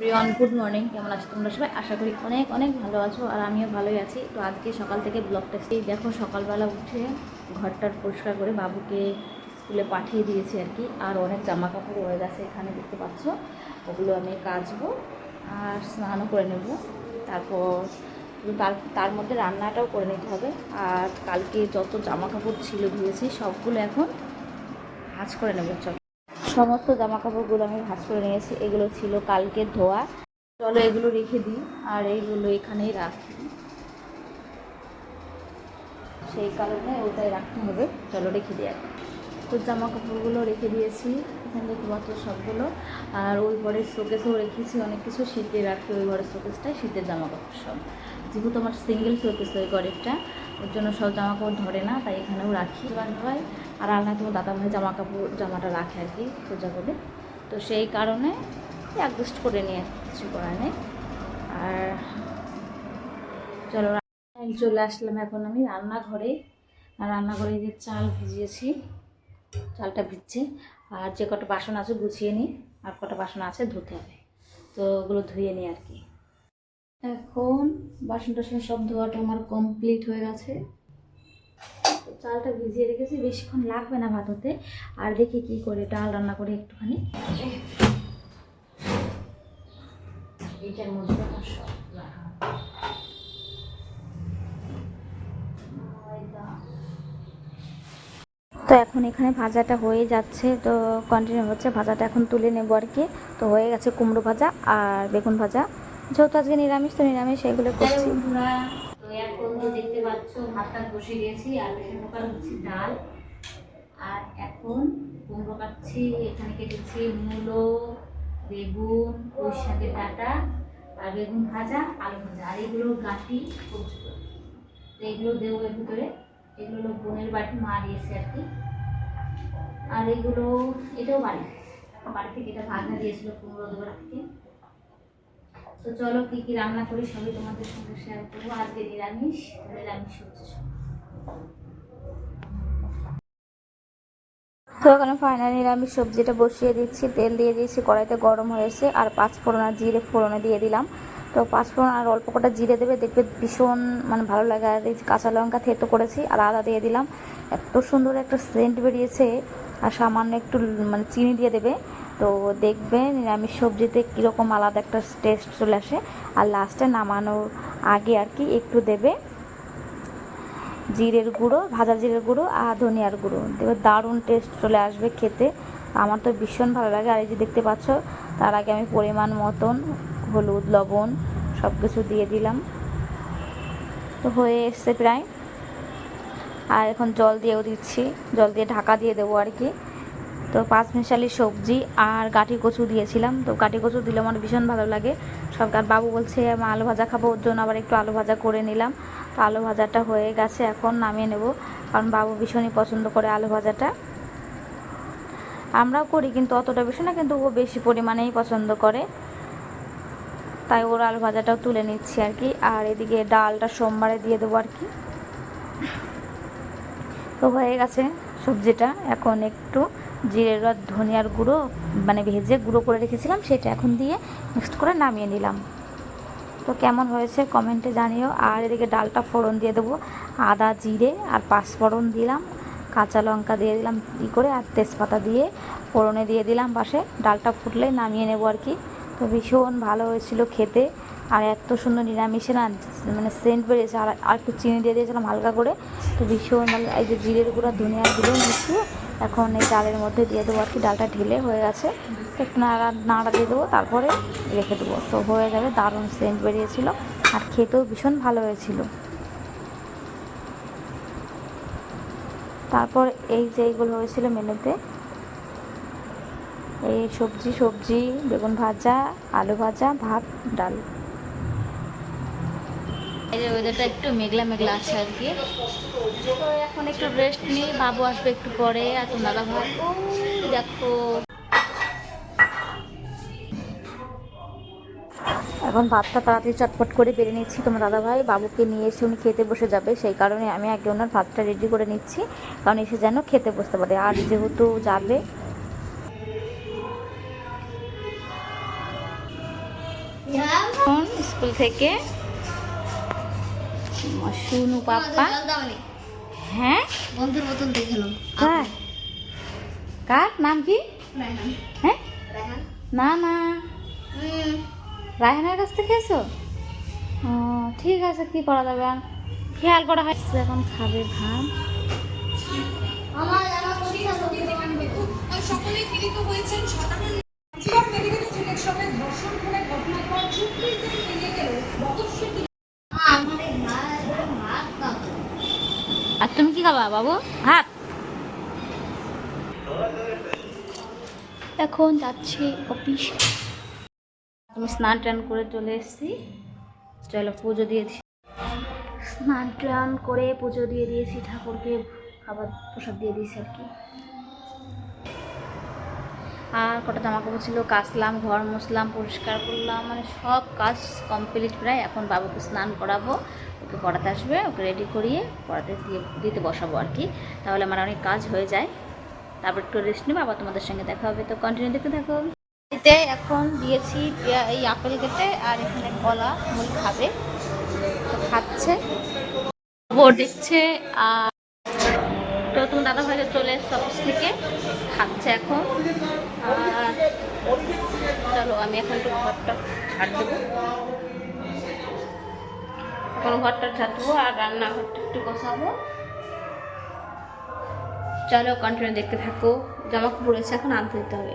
প্রিয়ন good morning. কেমন আছো তোমরা সবাই? আশা করি অনেক অনেক ভালো আছো আর আমিও ভালোই আছি। তো আজকে সকাল থেকে ব্লগটা এই দেখো, সকালবেলা উঠে ঘরটার পরিষ্কার করে বাবুকে স্কুলে পাঠিয়ে দিয়েছি আর কি। আর অনেক জামা কাপড় রয়ে গেছে এখানে, দেখতে পাচ্ছ? ওগুলো আমি কাচবো আর স্নানও করে নেব। তারপর তার তার মধ্যে রান্নাটাও করে নিতে হবে। আর কালকে যত জামা কাপড় ছিল ধুয়েছি, সবগুলো এখন ভাঁজ করে নেব, চল। সমস্ত জামা কাপড়গুলো আমি ভাজ করে নিয়েছি। এগুলো ছিল কালকে ধোয়া। চলো এগুলো রেখে দিই আর এইগুলো এখানেই রাখি। সেই কারণে ওটাই রাখতে হবে। চলো রেখে দিই আর। তো জামা কাপড়গুলো রেখে দিয়েছি। এখানে পাচ্ছ সবগুলো। আর ওই ঘরের শোকেসেও রেখেছি অনেক কিছু। শীতে রাখি ওই ঘরের শোকেসটায় শীতের জামা কাপড় সব। যেহেতু আমার সিঙ্গেল শোকেস ওই ঘরেরটা ওর জন্য সব জামা কাপড় ধরে না, তাই এখানেও রাখি। হয় আর আলনা তোমার দাদা ভাই জামা কাপড় জামাটা রাখে আর কি পূজা করে তো সেই কারণে অ্যাডজাস্ট করে নিয়ে কিছু করার নেই। আর চলো চলে আসলাম এখন আমি রান্নাঘরে। আর রান্নাঘরে যে চাল ভিজিয়েছি, চালটা ভিজছে। আর যে কটা বাসন আছে গুছিয়ে নিই আর কটা বাসন আছে ধুতে হবে। তো ওগুলো ধুয়ে নিই আর কি। এখন বাসন টাসন সব ধোয়াটা আমার কমপ্লিট হয়ে গেছে। তো চালটা ভিজিয়ে রেখেছি বেশিক্ষণ লাগবে না ভাত হতে আর দেখি কি করে ডাল রান্না করে একটুখানি। এইটার মধ্যে তো এখন এখানে ভাজাটা হয়ে যাচ্ছে তো কন্টিনিউ হচ্ছে। ভাজাটা এখন তুলে নেব আর কি। তো হয়ে গেছে কুমড়ো ভাজা আর বেগুন ভাজা। যেহেতু আজকে নিরামিষ তো নিরামিষ এগুলো করছি। তো এখন দেখতে পাচ্ছ ভাতটা দিয়েছি আর প্রেশার কুকার হচ্ছে ডাল। আর এখন কুমড়ো কাটছি এখানে কেটেছি মূলো বেগুন পুঁই শাকের ডাঁটা আর বেগুন ভাজা আলু ভাজা। আর এগুলো গাঁটি তো এগুলো দেবো এর ভিতরে। এগুলো হলো বোনের বাড়ি মা দিয়েছে আর কি। আর এগুলো এটাও বাড়ি। বাড়ি থেকে এটা ভাগনা দিয়েছিল কুমড়ো দেওয়ার থেকে। তো চলো কি কি রান্না করি সবই তোমাদের সঙ্গে শেয়ার করব। আজকে নিরামিষ নিরামিষ হচ্ছে তো এখানে ফাইনাল নিরামিষ সবজিটা বসিয়ে দিচ্ছি। তেল দিয়ে দিয়েছি, কড়াইতে গরম হয়েছে, আর পাঁচ ফোড়ন আর জিরে ফোড়নে দিয়ে দিলাম। তো পাঁচ ফোড়ন আর অল্প কটা জিরে দেবে, দেখবে ভীষণ মানে ভালো লাগে। আর এই কাঁচা লঙ্কা থেতো করেছি, আর আদা দিয়ে দিলাম। এত সুন্দর একটা সেন্ট বেরিয়েছে, আর সামান্য একটু মানে চিনি দিয়ে দেবে। তো দেখবে নিরামিষ সবজিতে কীরকম আলাদা একটা টেস্ট চলে আসে। আর লাস্টে নামানোর আগে আর কি একটু দেবে জিরের গুঁড়ো, ভাজা জিরের গুঁড়ো আর ধনিয়ার গুঁড়ো। দেখবে দারুণ টেস্ট চলে আসবে খেতে। আমার তো ভীষণ ভালো লাগে। আর এই যে দেখতে পাচ্ছ, তার আগে আমি পরিমাণ মতন হলুদ, লবণ সব কিছু দিয়ে দিলাম। তো হয়ে এসছে প্রায়। আর এখন জল দিয়েও দিচ্ছি। জল দিয়ে ঢাকা দিয়ে দেবো আর কি। তো পাঁচ মিশালি সবজি আর গাঠি কচু দিয়েছিলাম। তো গাঠি কচু দিলে আমার ভীষণ ভালো লাগে। সব বাবু বলছে আমি আলু ভাজা খাব। ওর জন্য আবার একটু আলু ভাজা করে নিলাম। তো আলু ভাজাটা হয়ে গেছে, এখন নামিয়ে নেব। কারণ বাবু ভীষণই পছন্দ করে আলু ভাজাটা। আমরাও করি, কিন্তু অতটা বেশি না, কিন্তু ও বেশি পরিমাণেই পছন্দ করে। তাই ওর আলু ভাজাটাও তুলে নিচ্ছি আর কি। আর এদিকে ডালটা সোমবারে দিয়ে দেবো আর কি। তো হয়ে গেছে সবজিটা। এখন একটু জিরের আর ধনিয়ার গুঁড়ো মানে ভেজে গুঁড়ো করে রেখেছিলাম, সেটা এখন দিয়ে মিক্সড করে নামিয়ে নিলাম। তো কেমন হয়েছে কমেন্টে জানিও। আর এদিকে ডালটা ফোড়ন দিয়ে দেবো। আদা, জিরে আর পাঁচফোড়ন দিলাম। কাঁচা লঙ্কা দিয়ে দিলাম ই করে, আর তেজপাতা দিয়ে ফোড়নে দিয়ে দিলাম পাশে। ডালটা ফুটলে নামিয়ে নেব আর কি। তো ভীষণ ভালো হয়েছিল খেতে। আর এত সুন্দর নিরামিষে না মানে সেন্ট বেরিয়েছে। আর আর একটু চিনি দিয়ে দিয়েছিলাম হালকা করে। তো ভীষণ ভালো এই যে জিরের গুঁড়া ধনিয়ার গুঁড়ো মিশিয়ে এখন এই ডালের মধ্যে দিয়ে দেবো আর কি। ডালটা ঢেলে হয়ে গেছে। তো একটু নাড়া নাড়া দিয়ে দেবো, তারপরে রেখে দেবো। তো হয়ে যাবে দারুণ সেন্ট বেরিয়েছিল। আর খেতেও ভীষণ ভালো হয়েছিল। তারপর এই যে এইগুলো হয়েছিল মেনুতে, এই সবজি সবজি, বেগুন ভাজা, আলু ভাজা, ভাত, ডাল। যে ওয়েদারটা একটু মেঘলা মেঘলা আছে আর কি। তো এখন একটু রেস্ট নিই বাবু আসবে একটু পরে আর তোমার ভাই দেখো। এখন ভাতটা তাড়াতাড়ি চটপট করে বেড়ে নিচ্ছি। তোমার দাদা ভাই বাবুকে নিয়ে এসে উনি খেতে বসে যাবে সেই কারণে আমি আগে ওনার ভাতটা রেডি করে নিচ্ছি। কারণ এসে যেন খেতে বসতে পারে। আর যেহেতু যাবে স্কুল থেকে শুনু পাপ্পা। হ্যাঁ? বন্ধুর বোতল দেখলাম কার? কার? নাম কি? হ্যাঁ? না না। রায়হানের কাছ থেকে এসো ও ঠিক আছে কি করা যাবে? আর খেয়াল করা হয়। এখন খাবে ভাত। সকলেই পীড়িত হয়েছেন সাধারণ চিরাগ মেডিকেল চিকিৎসকের ধর্ষণ খুনের ঘটনার পর চব্বিশ দিন পেরিয়ে গেল রহস্যের আমার এই ভাত ভাত খাব আর তুমি কি খাবা বাবু? ভাত। এখন যাচ্ছি অফিস। আমি স্নান টান করে চলে এসেছি। চলো পুজো দিয়ে দিই। স্নান টান করে পুজো দিয়ে দিয়েছি ঠাকুরকে খাবার প্রসাদ দিয়ে দিয়েছি আর কি। আর কটা জামা কাপড় ছিল কাচলাম ঘর মুছলাম পরিষ্কার করলাম মানে সব কাজ কমপ্লিট প্রায়। এখন বাবুকে স্নান করাবো। ওকে পড়াতে আসবে ওকে রেডি করিয়ে পড়াতে দিয়ে দিতে বসাবো আর কি। তাহলে আমার অনেক কাজ হয়ে যায়। তারপর একটু রেস্ট নেব আবার তোমাদের সঙ্গে দেখা হবে। তো কন্টিনিউ দেখতে থাকো। এতে এখন দিয়েছি এই আপেল কেটে আর এখানে কলা মুই খাবে। তো খাচ্ছে। বোর দেখছে আর তো তোমার দাদা ভাই চলে এসছে অফিস থেকে খাচ্ছে এখন। আর চলো আমি এখন একটু ঘরটা ছাড় দেবো। এখন ঘরটা ঝাঁটবো আর রান্নাঘরটা একটু গোছাবো। চলো কন্টিনিউ দেখতে থাকো। জামা কাপড় রয়েছে এখন আনতে দিতে হবে।